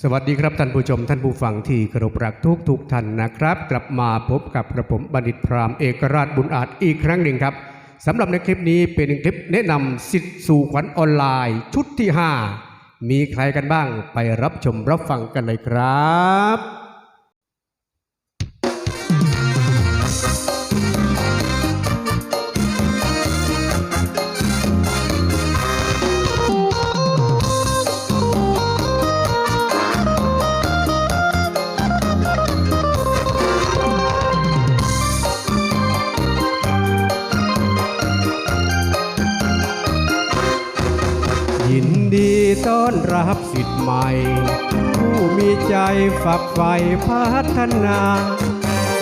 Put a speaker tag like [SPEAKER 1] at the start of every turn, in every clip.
[SPEAKER 1] สวัสดีครับท่านผู้ชมท่านผู้ฟังที่เคารพรักทุกทุกท่านนะครับ กลับมาพบกับกระผมบัณฑิตพรามเอกราชบุญอาจอีกครั้งหนึ่งครับสำหรับในคลิปนี้เป็นคลิปแนะนำสิทธิ์สู่ขวัญออนไลน์ชุดที่ 5 มีใครกันบ้างไปรับชมรับฟังกันเลยครับ ต้อนรับสิทธิ์ใหม่ ผู้มีใจฝักใฝ่พัฒนา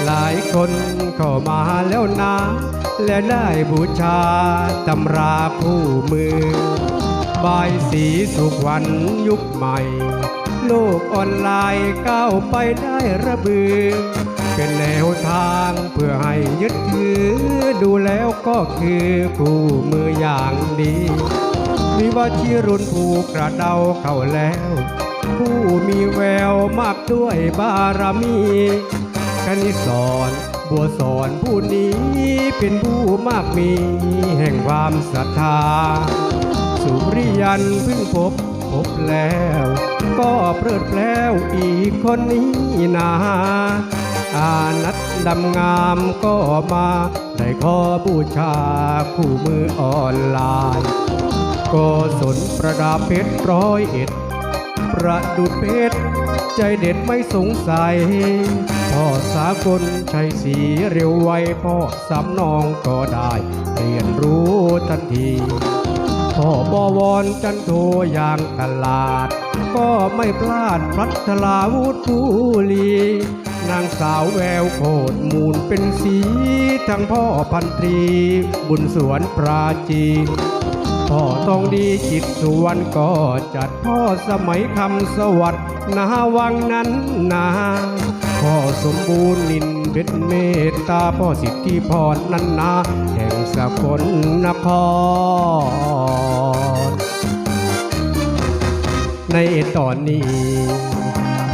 [SPEAKER 1] หลายคนเข้ามาแล้วนะ และได้บูชาตำราคู่มือบายสีสุขวันยุคใหม่ โลกออนไลน์ก้าวไปได้ระเบือ เป็นแนวทางเพื่อให้ยึดถือ ดูแล้วก็คือคู่มืออย่างดี มีว่าชีรุนผูกกระเดาเข้าแล้ว ผู้มีแววมากด้วยบารมีคณิสอนบัวสอนผู้นี้เป็นผู้มากมีแห่งความศรัทธา สุริยันเพิ่งพบพบแล้ว ก็เพลิดเพล้วอีกคนนี้นาอานัดดำงามก็มา ได้ขอบูชาคู่มือออนไลน์ ก็สนประดาเพชรร้อยเอ็ด ประดุดเพชรใจเด็ดไม่สงสัย พ่อสากลชัยสีเร็วไวพ่อสำนองก็ได้เรียนรู้ทันที พ่อบวรจันโทอย่างตลาด ก็ไม่พลาดพลัดทลาวุฒผู้ลี นางสาวแววโคตรมูลเป็นสีทั้งพ่อพันตรี บุญสวนปราจีนพ่อต้องดีจิตสุวรรณก็จัดพ่อสมัยคำสวัสดิ์นาวังนั้นนาพ่อสมบูรณ์นินเป็นเมตตาพ่อสิทธิพรนันนาแห่งสกลนคร ในตอนนี้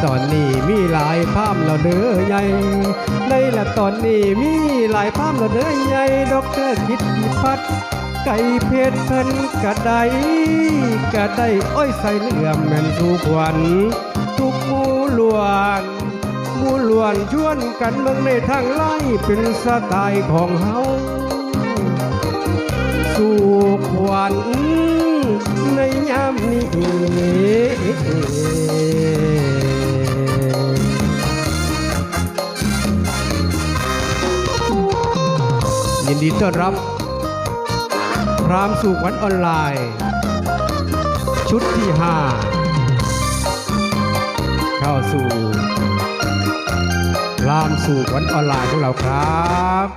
[SPEAKER 1] ตอนนี้มีหลายภาพเราเด้อใหญ่ ในละตอนนี้มีหลายภาพเราเด้อใหญ่ดอกเตอร์คิดพิพัฒน์ไก่เพชรเพิ่นกระไดกระไดอ้อยใส่เหลื่อมแม่นสุขวัญทุกมู่ลวนมู่ลวนชวนกันเบิ่งในทางไล่เป็นสไตล์ของเฮาสู่ขวันำนี้ยินดีต้อนรับ พรามสู่ขวัญออนไลน์ ชุดที่ 5 เข้าสู่ พรามสู่ขวัญออนไลน์ของเราครับ